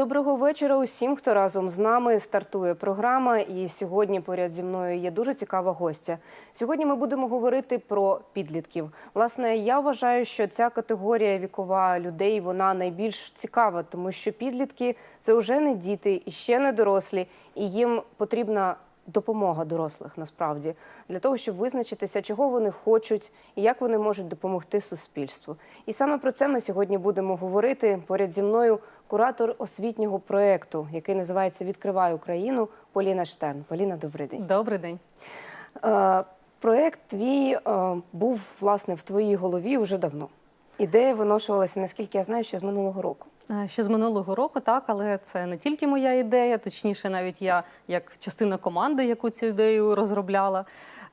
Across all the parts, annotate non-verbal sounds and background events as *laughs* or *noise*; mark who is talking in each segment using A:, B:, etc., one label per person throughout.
A: Доброго вечора усім, хто разом з нами стартує програма. І сьогодні поряд зі мною є дуже цікава гостя. Сьогодні ми будемо говорити про підлітків. Власне, я вважаю, що ця категорія вікова людей вона найбільш цікава, тому що підлітки це вже не діти і ще не дорослі, і їм потрібна допомога дорослих насправді для того, щоб визначитися, чого вони хочуть і як вони можуть допомогти суспільству. І саме про це ми сьогодні будемо говорити. Поряд зі мною куратор освітнього проєкту, який називається Відкривай Україну Поліна Штерн. Поліна, добрий день.
B: Добрий день.
A: Е, Проєкт твій е, був власне в твоїй голові вже давно. Ідея виношувалася, наскільки я знаю, ще з минулого року.
B: Е, Ще з минулого року, так, але це не тільки моя ідея, точніше, навіть я як частина команди, яку цю ідею розробляла.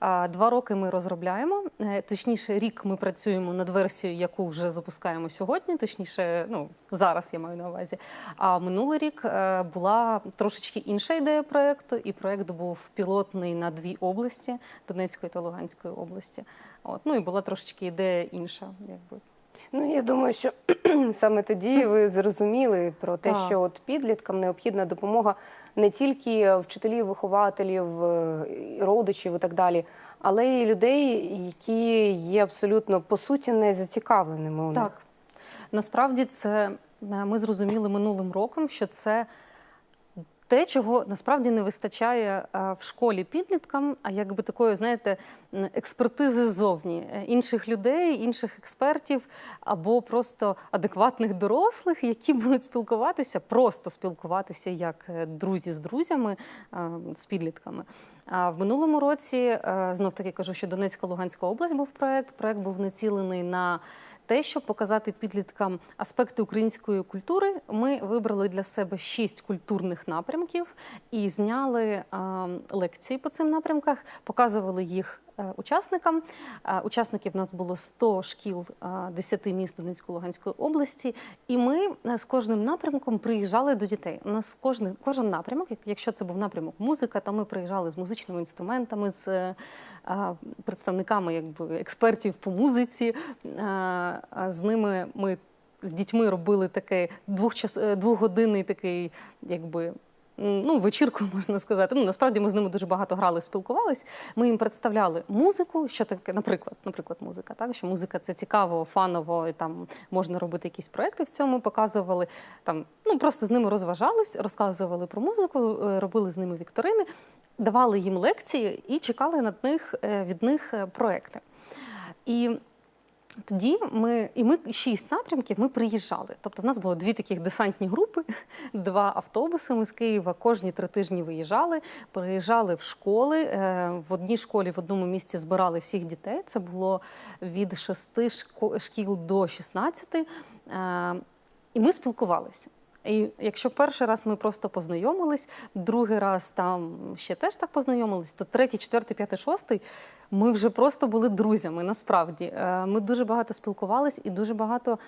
B: Два роки ми розробляємо. Е, Точніше, рік ми працюємо над версією, яку вже запускаємо сьогодні. Точніше, ну зараз я маю на увазі. А минулий рік е, була трошечки інша ідея проєкту, і проєкт був пілотний на дві області Донецької та Луганської області. От ну і була трошечки ідея інша, якби.
A: Ну я думаю, що *clears throat* саме тоді ви зрозуміли про те, що от підліткам необхідна допомога не тільки вчителів, вихователів, е, родичів і так далі, але й людей, які є абсолютно по суті не зацікавленими у них.
B: Так. Насправді це е, ми зрозуміли минулим роком, що це те, чого насправді не вистачає е, в школі підліткам, а якби такої, знаєте, експертизи ззовні е, інших людей, інших експертів або просто адекватних дорослих, які *laughs* будуть спілкуватися, просто спілкуватися як е, друзі з друзями, з підлітками. А в минулому році знов таки кажу, що Донецька Луганська область був проект. Проект був націлений на те, щоб показати підліткам аспекти української культури, ми вибрали для себе шість культурних напрямків і зняли лекції по цим напрямках, показували їх. Е, Учасникам Е, учасників у нас було 100 шкіл е, 10 міст Донецької Луганської області, і ми е, з кожним напрямком приїжджали до дітей. У нас кожен, кожен напрямок, якщо це був напрямок музика, то ми приїжджали з музичними інструментами, з е, е, представниками якби, експертів по музиці. Е, З ними ми з дітьми робили такий е, двохгодинний такий, якби. Ну, вечірку *laughs* можна сказати. Ну насправді ми з ними дуже багато грали, спілкувались. Ми їм представляли музику, що таке, наприклад, наприклад, музика. Так що музика це цікаво, фаново, і там можна робити якісь проекти в цьому. Показували там, ну просто з ними розважались, розказували про музику, е, робили з ними вікторини, давали їм лекції і чекали над них е, від них е, проекти. І тоді ми і ми шість напрямків ми приїжджали. Тобто, в нас було дві таких десантні групи, *laughs* два автобуси. Ми з Києва кожні три тижні виїжджали, приїжджали в школи. Е, В одній школі в одному місті збирали всіх дітей. Це було від шести шкіл до 16. Е, І ми спілкувалися. І якщо перший раз ми просто познайомились, другий раз там ще теж так познайомились, то третій, четвертий, п'ятий, шостий ми вже просто були друзями. Насправді Е, ми дуже багато спілкувались і дуже багато.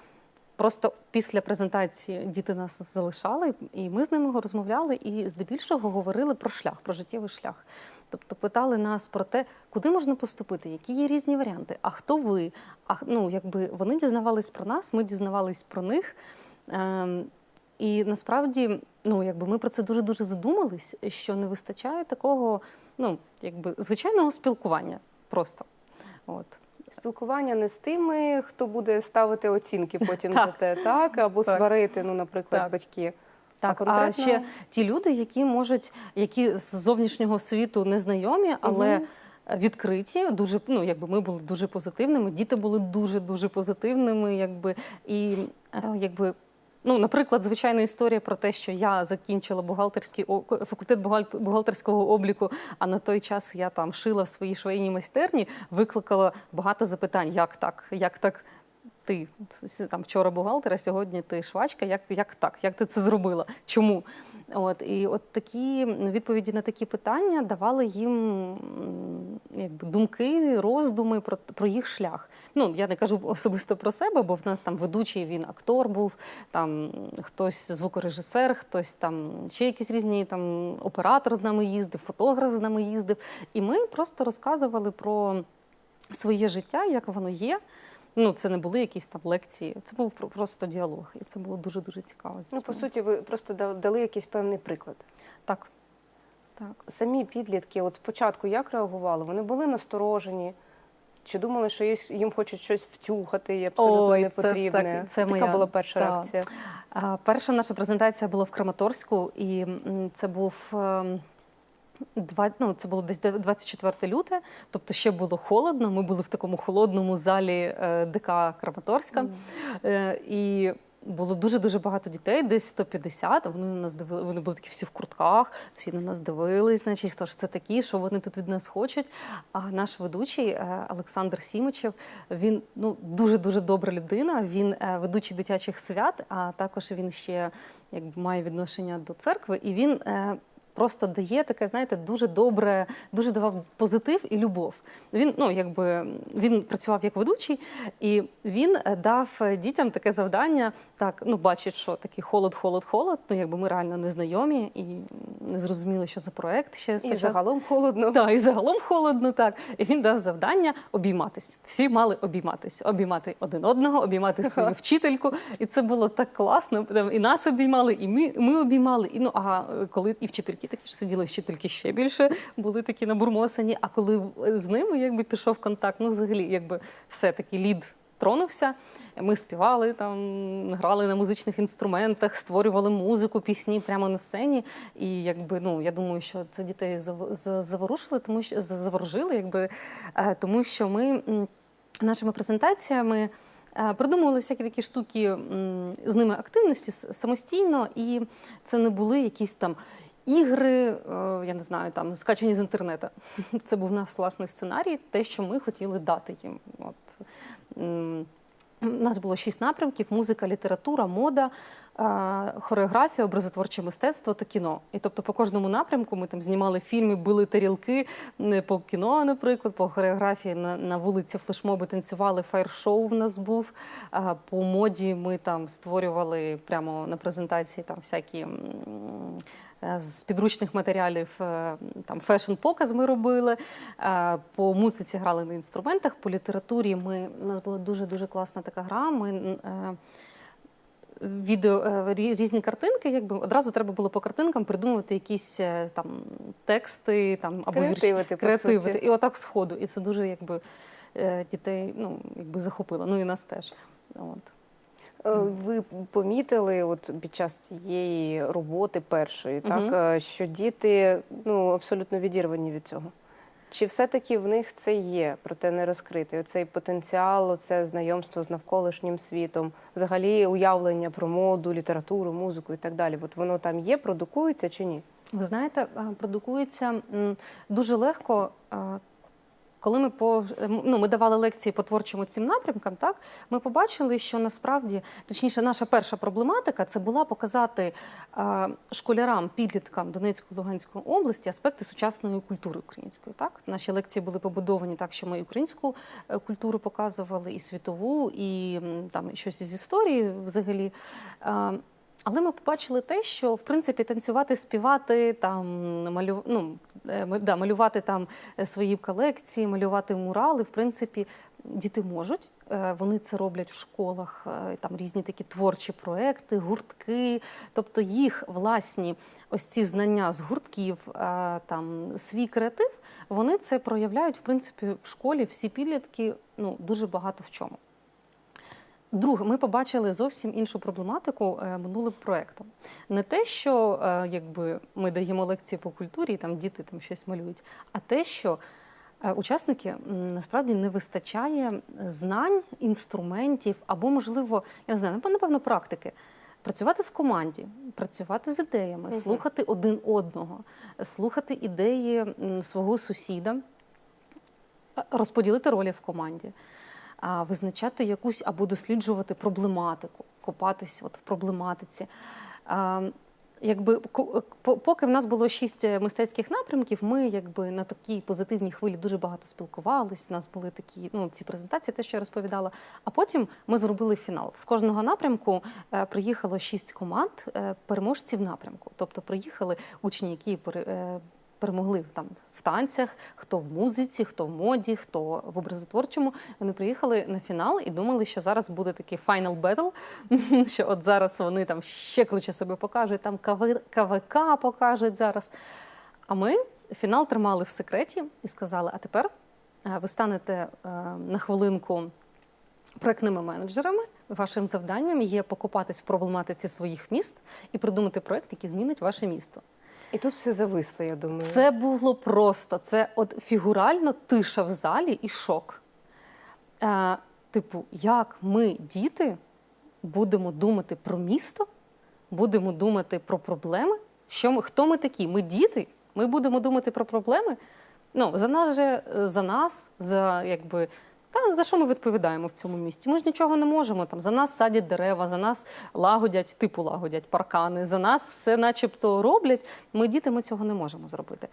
B: Просто після презентації діти нас залишали, і ми з ними розмовляли і здебільшого говорили про шлях, про життєвий шлях. Тобто питали нас про те, куди можна поступити, які є різні варіанти, а хто ви? А ну, якби вони дізнавались про нас, ми дізнавались про них. І насправді, ну якби ми про це дуже дуже задумались, що не вистачає такого, ну якби звичайного спілкування. Просто от
A: Спілкування не з тими, хто буде ставити оцінки потім
B: Так.
A: за те, так або
B: Так.
A: сварити, ну, наприклад,
B: Так.
A: батьки.
B: так. А,
A: конкретно-
B: ще ті люди, які можуть, які з зовнішнього світу незнайомі, але
A: Мгм.
B: відкриті, дуже ну якби ми були дуже позитивними. Діти були дуже дуже позитивними, якби і е, якби. Ну, наприклад, звичайна історія про те, що я закінчила бухгалтерський факультет бухгал- бухгалтерського обліку, а на той час я там шила в своїй швейній майстерні, викликала багато запитань: як так? Як так? Ти там вчора бухгалтер, а сьогодні ти швачка. Як, як так? Як ти це зробила? Чому? От і от такі відповіді на такі питання давали їм якби думки, роздуми про, про їх шлях. Ну я не кажу особисто про себе, бо в нас там ведучий він актор був, там хтось звукорежисер, хтось там ще якісь різні там оператор з нами їздив, фотограф з нами їздив. І ми просто розказували про своє життя, як воно є. Ну, це не були якісь там лекції, це був просто діалог, і це було дуже дуже цікаво.
A: Ну, по суті, ви просто дали якийсь певний приклад.
B: так. Так.
A: Самі підлітки, от спочатку як реагували? Вони були насторожені? Чи думали, що їм хочуть щось втюхати і абсолютно
B: Ой,
A: не
B: це
A: потрібне?
B: так- це
A: Така
B: моя-
A: була перша
B: да.
A: реакція.
B: Перша наша презентація була в Краматорську, і це був ем, два, ну, це було десь 24 люте, тобто ще було холодно. Ми були в такому холодному залі е, ДК Краматорська. Е, І було дуже дуже багато дітей, десь 150. а Вони на нас дивили, вони були такі всі в куртках, всі на нас дивились, значить, хто ж це такі, що вони тут від нас хочуть. А наш ведучий е, Олександр Сімичев, він ну дуже дуже добра людина. Він ведучий дитячих свят, а також він ще якби має відношення до церкви, і він. Просто дає таке, знаєте, дуже добре, дуже давав позитив і любов. Він ну якби він працював як ведучий, і він е, дав е, дітям таке завдання. Так, ну бачить, що такий холод, холод, холод. Ну якби ми реально не знайомі і не зрозуміли, що за проект ще
A: І загалом холодно.
B: Так, і загалом холодно, так. І він дав завдання обійматись. Всі мали обійматись, обіймати один одного, обіймати свою вчительку. І це було так класно. І нас обіймали, і ми, ми обіймали. І ну а коли і вчительки такі ж сиділи, вчительки ще більше були такі набурмосані. А коли з ними якби пішов контакт, ну взагалі, якби все таки лід. Тронувся, ми співали там, грали на музичних інструментах, створювали музику, пісні прямо на сцені. І якби ну я думаю, що це дітей заворушили, тому що заворожили, якби е, тому що ми нашими презентаціями. е, Придумували всякі такі штуки з ними активності самостійно, і це не були якісь там ігри, е, я не знаю, там скачані з інтернету. *laughs* Це був наш власний сценарій, те, що ми хотіли дати їм. От. у нас було шість напрямків: музика, література, мода, е, хореографія, образотворче мистецтво та кіно. І тобто по кожному напрямку ми там знімали фільми, били тарілки по кіно, наприклад, по хореографії на, на вулиці флешмоби танцювали, фаєр-шоу в нас був. По моді ми там створювали прямо на презентації там всякі. Е, З підручних матеріалів е, там фешн-показ ми робили. Е, По музиці грали на інструментах, по літературі ми у нас була дуже дуже класна така гра. Ми відео різні картинки, якби одразу треба було по картинкам придумувати якісь там тексти, там або вірші.
A: Креативити, по суті.
B: І отак сходу. І це дуже якби дітей ну, якби захопило. Ну і нас теж. От.
A: Е, Ви помітили, от під час цієї роботи першої, так е, що діти ну абсолютно відірвані від цього. Чи все-таки в них це є, проте не розкритий? Оцей потенціал, оце знайомство з навколишнім світом, взагалі уявлення про моду, літературу, музику і так далі. От воно там є, продукується чи ні?
B: Ви знаєте, е, продукується дуже легко. Коли ми по ну, ми давали лекції по творчому цим напрямкам, так ми побачили, що насправді, точніше, наша перша проблематика це була показати е, школярам, підліткам Донецької Луганської області аспекти сучасної культури української. Так, наші лекції були побудовані так, що ми українську е, культуру показували, і світову, і там щось із історії взагалі. Е, але ми побачили те, що в принципі танцювати, співати, там малю... ну, е, да, малювати там е, свої колекції, малювати мурали. В принципі, діти можуть. Е, Вони це роблять в школах, там різні такі творчі проекти, гуртки. Тобто їх власні ось ці знання з гуртків, там свій креатив, вони це проявляють в принципі в школі. Всі підлітки ну дуже багато в чому. Друге, ми побачили зовсім іншу проблематику е, минулим проектом. Не те, що е, якби ми даємо лекції по культурі, і там діти там щось малюють, а те, що е, учасники насправді не вистачає знань, інструментів або, можливо, я не знаю, напевно, практики. Працювати в команді, працювати з ідеями,
A: Мгм.
B: слухати один одного, слухати ідеї свого сусіда, розподілити ролі в команді визначати якусь або досліджувати проблематику, копатись от в проблематиці. Якби поки в нас було шість е, мистецьких напрямків, ми якби на такій позитивній хвилі дуже багато спілкувались. У нас були такі ну ці презентації, те, що я розповідала. А потім ми зробили фінал. З кожного напрямку е, приїхало шість команд е, переможців напрямку. Тобто приїхали учні, які перемогли там в танцях, хто в музиці, хто в моді, хто в образотворчому. Вони приїхали на фінал і думали, що зараз буде такий final battle, *laughs* що от зараз вони там ще круче себе покажуть, там КВ- КВК покажуть зараз. А ми фінал тримали в секреті і сказали: а тепер е, ви станете е, на хвилинку проектними менеджерами. Вашим завданням є покопатись в проблематиці своїх міст і придумати проект, який змінить ваше місто.
A: І тут все зависло, я думаю.
B: Це було просто. Це от фігурально тиша в залі і шок. Е, типу, як ми, діти, будемо думати про місто, будемо думати про проблеми. Що ми, хто ми такі? Ми діти, ми будемо думати про проблеми. Ну, за нас же, за нас, за якби. Та за що ми відповідаємо в цьому місті? Ми ж нічого не можемо. Там за нас садять дерева, за нас лагодять, типу лагодять паркани, за нас все, начебто, роблять. Ми діти, ми цього не можемо зробити.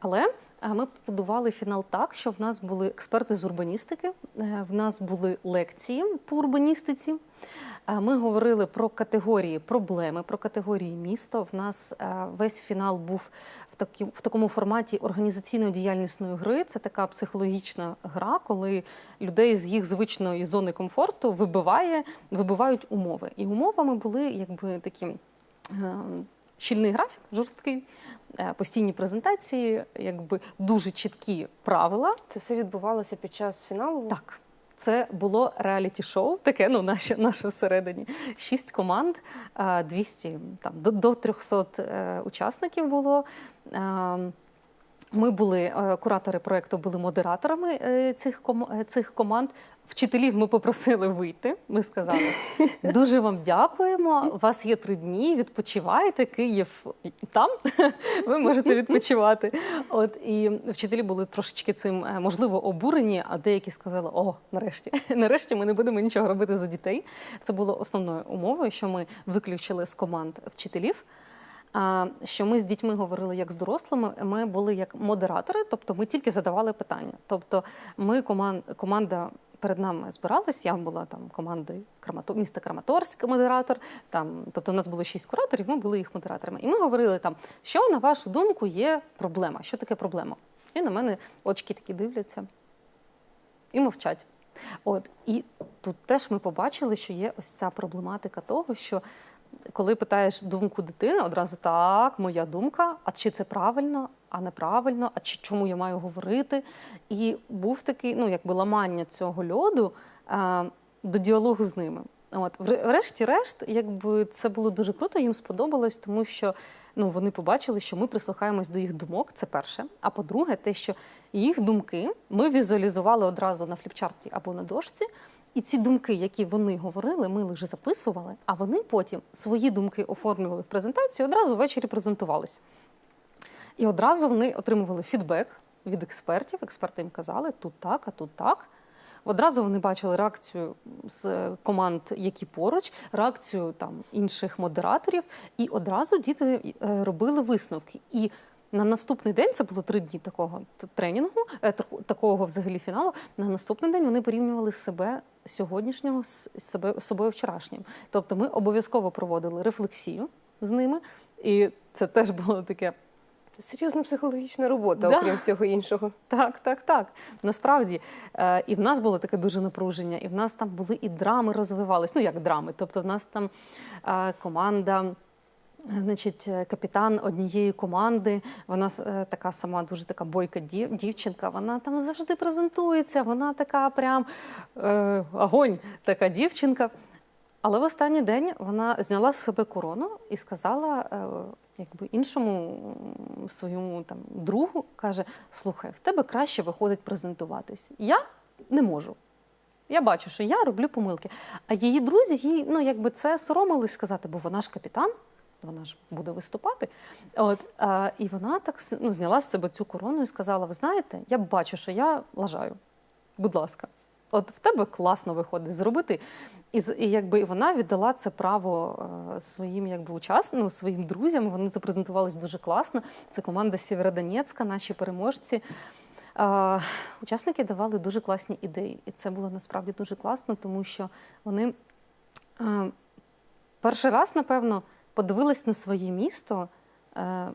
B: Але ми побудували фінал так, що в нас були експерти з урбаністики, е, в нас були лекції по урбаністиці. Е, Ми говорили про категорії проблеми, про категорії міста. В нас е, весь фінал був в, такі, в такому форматі організаційної діяльнісної гри. Це така психологічна гра, коли людей з їх звичної зони комфорту вибиває, вибивають умови. І умовами були якби такі. е, Щільний графік, жорсткий, постійні презентації, якби дуже чіткі правила.
A: Це все відбувалося під час фіналу.
B: Так, це було реаліті-шоу, таке, ну, наше, наше всередині. Шість команд, е, 200, там, до, до 300 е, учасників було. Е, Ми були, е, куратори проєкту були модераторами е, цих, е, цих команд. Вчителів ми попросили вийти. Ми сказали, дуже вам дякуємо. У вас є три дні, відпочивайте. Київ там, ви можете відпочивати. От і вчителі були трошечки цим е, можливо обурені, а деякі сказали: о, нарешті, нарешті ми не будемо нічого робити за дітей. Це було основною умовою, що ми виключили з команд вчителів. Що ми з дітьми говорили як з дорослими, ми були як модератори, тобто ми тільки задавали питання. Тобто, ми коман- команда перед нами збиралась. Я була там командою Крамато, міста Краматорськ, модератор. Там, тобто, у нас було шість кураторів, ми були їх модераторами. І ми говорили там, що на вашу думку є проблема. Що таке проблема? І на мене очки такі дивляться і мовчать. От і тут теж ми побачили, що є ось ця проблематика того, що коли питаєш думку дитини, одразу так, моя думка, а чи це правильно, а неправильно, а чи чому я маю говорити? І був такий, ну якби ламання цього льоду а, до діалогу з ними. От, врешті-решт, якби це було дуже круто, їм сподобалось, тому що ну, вони побачили, що ми прислухаємось до їх думок. Це перше. А по-друге, те, що їх думки ми візуалізували одразу на фліпчарті або на дошці. І ці думки, які вони говорили, ми лише записували, а вони потім свої думки оформлювали в презентацію, одразу ввечері презентувались. І одразу вони отримували фідбек від експертів. Експерти їм казали, тут так, а тут так. Одразу вони бачили реакцію з команд, які поруч, реакцію там інших модераторів, і одразу діти е, робили висновки. І на наступний день це було три дні такого тренінгу, е, такого взагалі фіналу. На наступний день вони порівнювали себе сьогоднішнього з себе з собою вчорашнім. Тобто ми обов'язково проводили рефлексію з ними, і це теж було таке
A: Серйозна психологічна робота,
B: Да.
A: окрім всього іншого.
B: Так, так, так. Насправді. Е, і в нас було таке дуже напруження, і в нас там були і драми розвивались. Ну, як драми. Тобто, в нас там е, команда. Значить, е, капітан однієї команди, вона е, така сама дуже така бойка дів- дівчинка. Вона там завжди презентується. Вона така прям е, огонь, така дівчинка. Але в останній день вона зняла з себе корону і сказала е, якби іншому своєму там другу, каже: слухай, в тебе краще виходить презентуватись. Я не можу. Я бачу, що я роблю помилки. А її друзі, їй ну якби це соромились сказати, бо вона ж капітан, вона ж буде виступати. От а, і вона так ну, зняла з себе цю корону і сказала: Ви знаєте, я бачу, що я лажаю. Будь ласка, от в тебе класно виходить зробити. І, і якби вона віддала це право е, своїм якби учас, ну, своїм друзям. Вони запрезентувались дуже класно. Це команда Сєвєродонецька, наші переможці. Е, учасники давали дуже класні ідеї, і це було насправді дуже класно, тому що вони е, перший раз, напевно, подивились на своє місто е,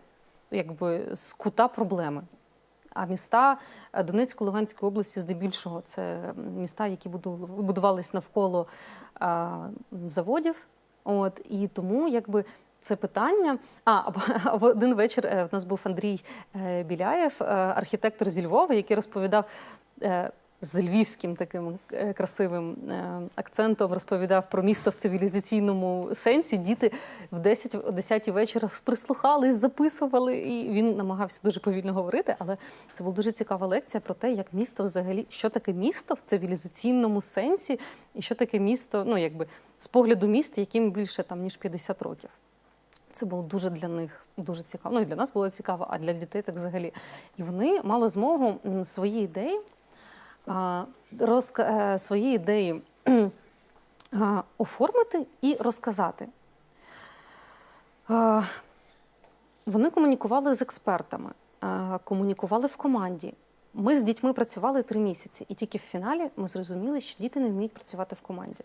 B: якби з кута проблеми. А міста е, Донецької Луганської області, здебільшого, це міста, які буду- будувались навколо заводів. От і тому, якби це питання. А в *laughs* один вечір е, в нас був Андрій е, Біляєв, е, архітектор зі Львова, який розповідав. З львівським таким е, красивим е, акцентом розповідав про місто в цивілізаційному сенсі. Діти в 10 о 10 вечора прислухались, записували, і він намагався дуже повільно говорити. Але це була дуже цікава лекція про те, як місто взагалі, що таке місто в цивілізаційному сенсі, і що таке місто, ну якби з погляду міста, яким більше там ніж 50 років. Це було дуже для них дуже цікаво. Ну і для нас було цікаво, а для дітей так взагалі. І вони мали змогу свої ідеї, розка- е, свої ідеї *clears throat* оформити і розказати. Вони комунікували з експертами, комунікували в команді. Ми з дітьми працювали три місяці, і тільки в фіналі ми зрозуміли, що діти не вміють працювати в команді.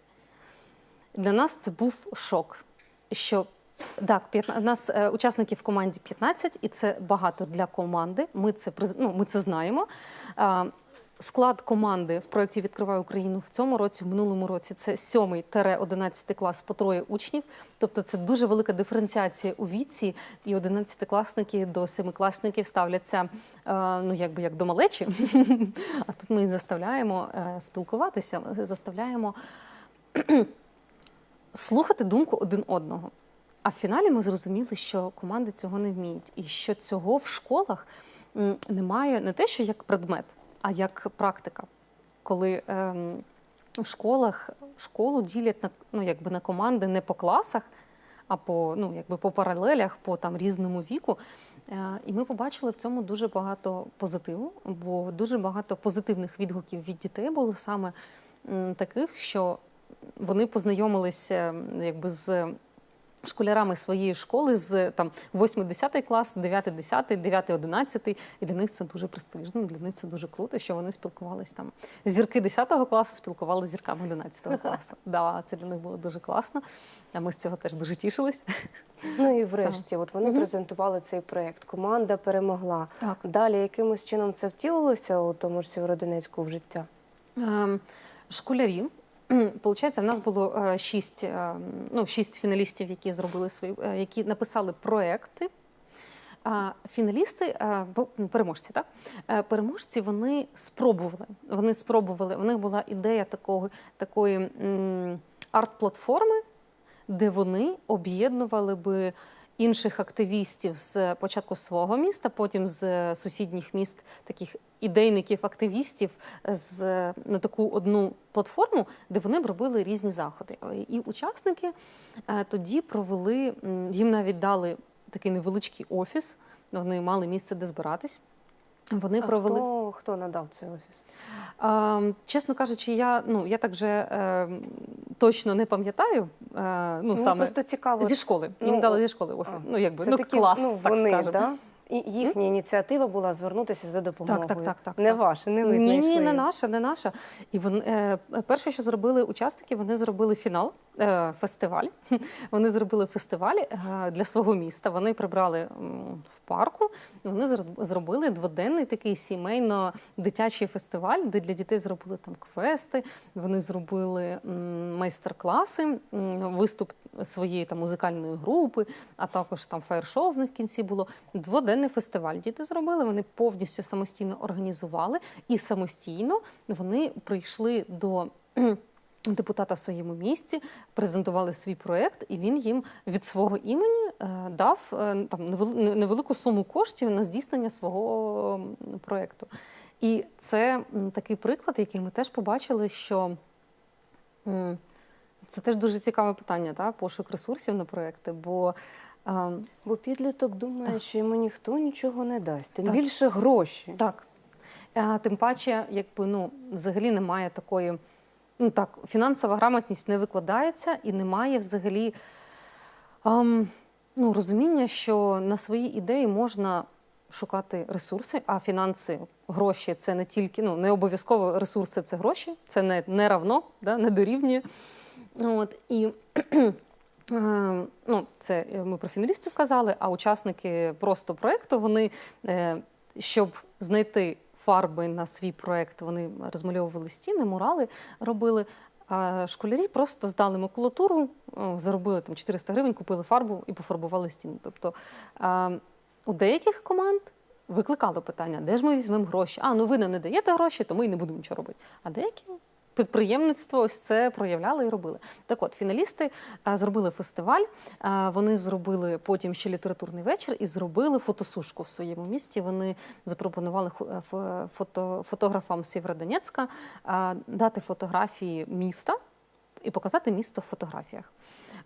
B: Для нас це був шок. Що так, 15, нас е, учасників в команді 15, і це багато для команди. Ми це ну, ми це знаємо. Склад команди в проєкті Відкривай Україну в цьому році, в минулому році це 7-11 клас по троє учнів. Тобто це дуже велика диференціація у віці, і 11-класники до 7-класників ставляться е, ну, якби як до малечі. А тут ми заставляємо е, спілкуватися, заставляємо слухати думку один одного. А в фіналі ми зрозуміли, що команди цього не вміють, і що цього в школах немає не те, що як предмет, а як практика. Коли ем, в школах школу ділять на, ну, якби на команди не по класах, а по, ну, якби по паралелях, по там, різному віку. Е, І ми побачили в цьому дуже багато позитиву, бо дуже багато позитивних відгуків від дітей було саме таких, що вони познайомилися якби з школярами своєї школи з там 8-10 клас, 9-10, 9-11, і для них це дуже престижно, для них це дуже круто, що вони спілкувалися там. Зірки 10 класу спілкувалися з зірками 11 класу. *laughs* Да, це для них було дуже класно. А ми з цього теж дуже тішились.
A: Ну і *laughs* врешті, от вони презентували цей проект. Команда перемогла.
B: Так.
A: Далі якимось чином це втілилося у тому ж Сєвєродонецьку в життя?
B: Ем, Школярі. Получається, в нас було е, шість, е, ну, шість фіналістів, які зробили свої, е, які написали проекти. А фіналісти, ну, переможці, так? Переможці вони спробували. Вони спробували. У них була ідея такого, такої арт-платформи, де вони об'єднували би інших активістів з початку свого міста, потім з сусідніх міст, таких ідейників, активістів з на таку одну платформу, де вони б робили різні заходи. І учасники е, тоді провели їм навіть дали такий невеличкий офіс. Вони мали місце, де збиратись. Вони
A: А
B: провели
A: хто, хто надав цей офіс?
B: а, чесно кажучи, я ну я так вже е, точно не пам'ятаю. Е, ну
A: Мені
B: саме
A: просто цікаво.
B: зі школи. Їм
A: Ну,
B: дали зі школи офіс.
A: а,
B: Ну якби ну
A: такі,
B: клас,
A: ну,
B: так
A: вони,
B: скажемо.
A: да? І їхня ініціатива була звернутися за допомогою.
B: так, так, так,
A: Не
B: так.
A: ваша, не ви
B: Ні,
A: знайшли.
B: ні, не наша, не наша. І вони е, перше, що зробили учасники, вони зробили фінал, е, фестиваль. *laughs* Вони зробили фестиваль е, для свого міста. Вони прибрали м, в парку. І вони зробили дводенний такий сімейно-дитячий фестиваль, де для дітей зробили там квести. Вони зробили м, майстер-класи, м, виступ своєї там музикальної групи, а також там фаєр-шоу в них в кінці було. Дводенний фестиваль діти зробили. Вони повністю самостійно організували і самостійно вони прийшли до. Депутата в своєму місці презентували свій проект, і він їм від свого імені е, дав е, там невелику суму коштів на здійснення свого м, проекту. І це такий приклад, який ми теж побачили, що це теж дуже цікаве питання, та, пошук ресурсів на проекти. Бо е,
A: Бо підліток думає,
B: Так.
A: що йому ніхто нічого не дасть, тим
B: Так.
A: більше гроші.
B: Так. А, тим паче, якби ну, взагалі немає такої. Ну так, фінансова грамотність не викладається і немає взагалі ем, ну, розуміння, що на свої ідеї можна шукати ресурси, а фінанси, гроші це не тільки, ну, не обов'язково ресурси це гроші, це не, не равно, да, не дорівнює. От, і Е, Ну, це е, ми про фіналістів казали, а учасники просто проекту, вони, е, щоб знайти фарби на свій проект, вони розмальовували стіни, мурали робили. А школярі просто здали макулатуру, е, заробили там 400 гривень, купили фарбу і пофарбували стіни. Тобто е, у деяких команд викликало питання, де ж ми візьмемо гроші? А, ну ви нам не даєте гроші, то ми і не будемо нічого робити. А деякі підприємництво ось це проявляли і робили. Так от, фіналісти зробили фестиваль, вони зробили потім ще літературний вечір і зробили фотосушку в своєму місті. Вони запропонували е, фото, фотографам Сєвєродонецька дати фотографії міста і показати місто в фотографіях.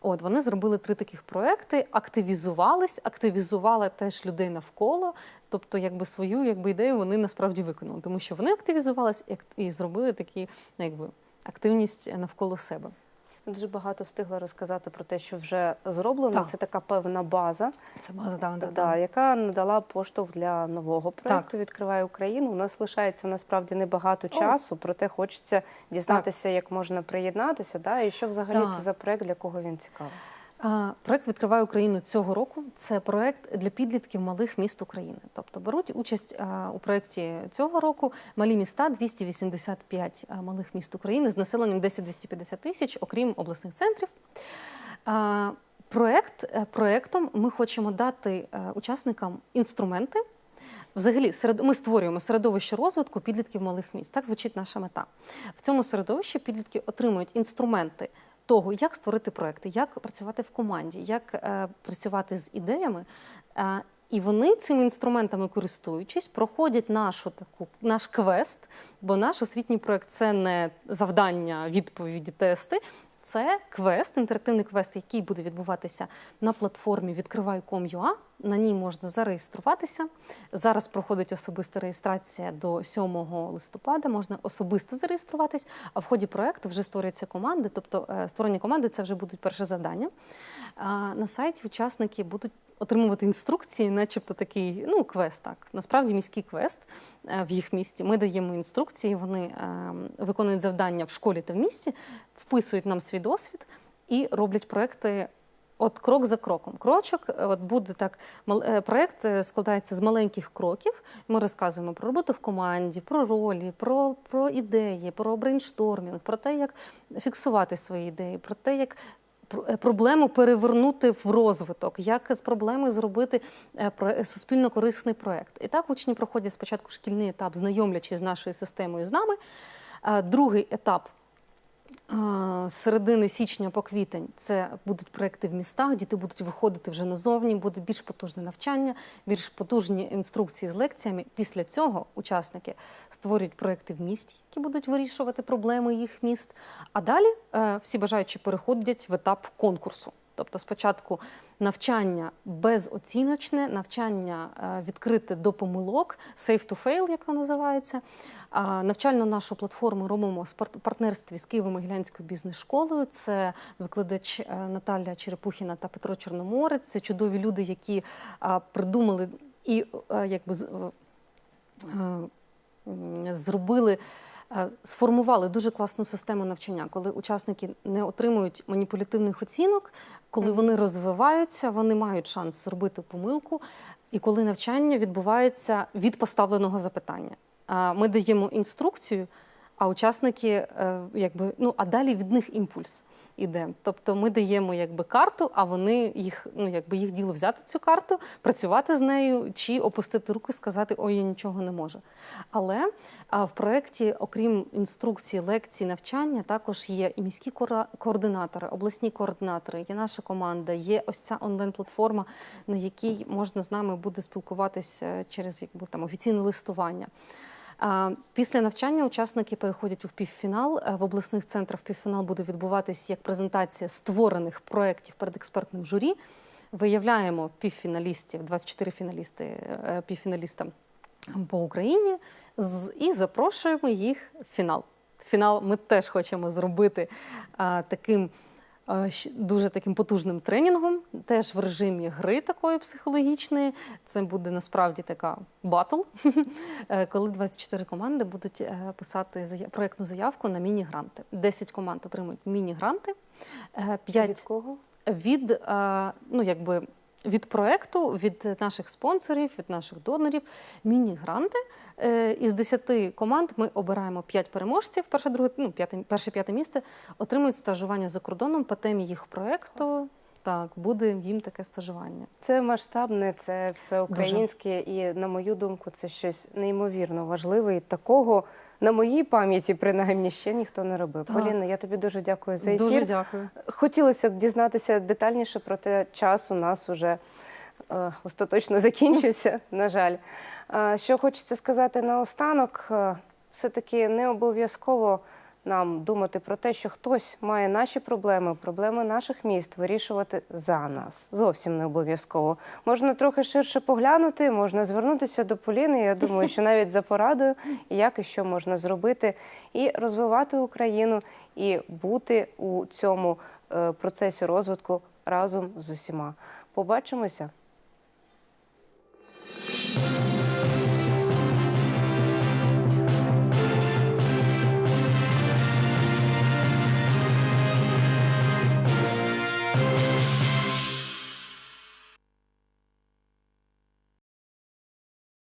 B: От вони зробили три таких проекти, активізувались, активізували теж людей навколо. Тобто, якби свою якби ідею вони насправді виконали, тому що вони активізувались і, зробили такі, ну, якби активність навколо себе.
A: Дуже багато встигла розказати про те, що вже зроблено.
B: Так.
A: Це така певна база,
B: Це база да, да,
A: да, яка надала поштовх для нового проекту Відкриває Україну. У нас лишається насправді небагато часу, проте хочеться дізнатися, як можна приєднатися. Да, і що взагалі
B: Так.
A: це за проект, для кого він цікавий.
B: Проект Відкриває Україну цього року. Це проект для підлітків малих міст України. Тобто беруть участь у проєкті цього року малі міста 285 а, малих міст України з населенням 10-250 тисяч, окрім обласних центрів. Проект, е, проектом ми хочемо дати е, учасникам інструменти. Взагалі, серед ми створюємо середовище розвитку підлітків малих міст. Так звучить наша мета. В цьому середовищі підлітки отримують інструменти того, як створити проекти, як працювати в команді, як е, працювати з ідеями. Е, і вони цими інструментами користуючись, проходять нашу таку наш квест, бо наш освітній проект це не завдання, відповіді, тести. Це квест, інтерактивний квест, який буде відбуватися на платформі відкривай.com.ua. На ній можна зареєструватися. Зараз проходить особиста реєстрація до 7 листопада. Можна особисто зареєструватись, а в ході проекту вже створюються команди. Тобто е, створення команди це вже будуть перше завдання. На сайті учасники будуть отримувати інструкції, начебто такий ну, квест. Так насправді міський квест е, в їх місті. Ми даємо інструкції, вони е, виконують завдання в школі та в місті, вписують нам свій досвід і роблять проекти. От крок за кроком. Крочок, е, от буде так. Проект складається з маленьких кроків. Ми розказуємо про роботу в команді, про ролі, про, про ідеї, про брейнштормінг, про те, як фіксувати свої ідеї, про те, як проблему перевернути в розвиток, як з проблеми зробити е, е, суспільно корисний проект. І так учні проходять спочатку шкільний етап, знайомлячись з нашою системою з нами. Е, Другий етап Середини січня по квітень це будуть проекти в містах, діти будуть виходити вже назовні, буде більш потужне навчання, більш потужні інструкції з лекціями. Після цього учасники створюють проекти в місті, які будуть вирішувати проблеми їх міст. А далі е, всі бажаючі переходять в етап конкурсу. Тобто спочатку навчання безоціночне, навчання е, відкрите до помилок, safe to fail, як воно називається. Навчальну нашу платформу робимо в партнерстві з Києво-Могилянською бізнес-школою. Це викладач е, Наталя Черепухіна та Петро Чорноморець. Це чудові люди, які придумали і е, якби е, зробили. е, Сформували дуже класну систему навчання, коли учасники не отримують маніпулятивних оцінок, коли вони розвиваються, вони мають шанс зробити помилку, і коли навчання відбувається від поставленого запитання. Ми даємо інструкцію, а учасники, е, якби, ну, а далі від них імпульс іде. Тобто ми даємо якби, карту, а вони їх, ну, якби їх діло взяти цю карту, працювати з нею чи опустити руки, сказати, ой, я нічого не можу. Але а, в проєкті, окрім інструкцій, лекцій, навчання, також є і міські координатори, обласні координатори, є наша команда, є ось ця онлайн-платформа, на якій можна з нами буде спілкуватися через якби, там, офіційне листування. Після навчання учасники переходять у півфінал. Е, В обласних центрах півфінал буде відбуватись як презентація створених проєктів перед експертним журі. Виявляємо півфіналістів, 24 фіналісти, е, півфіналіста по Україні і запрошуємо їх в фінал. Фінал ми теж хочемо зробити таким дуже таким потужним тренінгом, теж в режимі гри такої психологічної. Це буде насправді така батл, *laughs* е, коли 24 команди будуть е, писати проєктну заявку на міні-гранти. 10 команд отримують міні-гранти. 5
A: Від кого?
B: від, е, ну, якби, від проекту, від наших спонсорів, від наших донорів, міні-гранти. Е, Із 10 команд ми обираємо 5 переможців. Перше, друге, ну, п'яте, перше п'яте місце отримують стажування за кордоном по темі їх проекту. Так, буде їм таке стажування.
A: Це масштабне, це все українське, і на мою думку, це щось неймовірно важливе. І такого на моїй пам'яті, принаймні, ще ніхто не робив.
B: Так.
A: Поліна, я тобі дуже дякую за ефір.
B: Дуже дякую.
A: Хотілося б дізнатися детальніше, проте час у нас уже е, остаточно закінчився, *laughs* на жаль. Е, що хочеться сказати наостанок, е, все-таки не обов'язково нам думати про те, що хтось має наші проблеми, проблеми наших міст вирішувати за нас. Зовсім не обов'язково. Можна трохи ширше поглянути, можна звернутися до Поліни. Я думаю, що навіть за порадою, як і що можна зробити, і розвивати Україну, і бути у цьому е, процесі розвитку разом з усіма. Побачимося.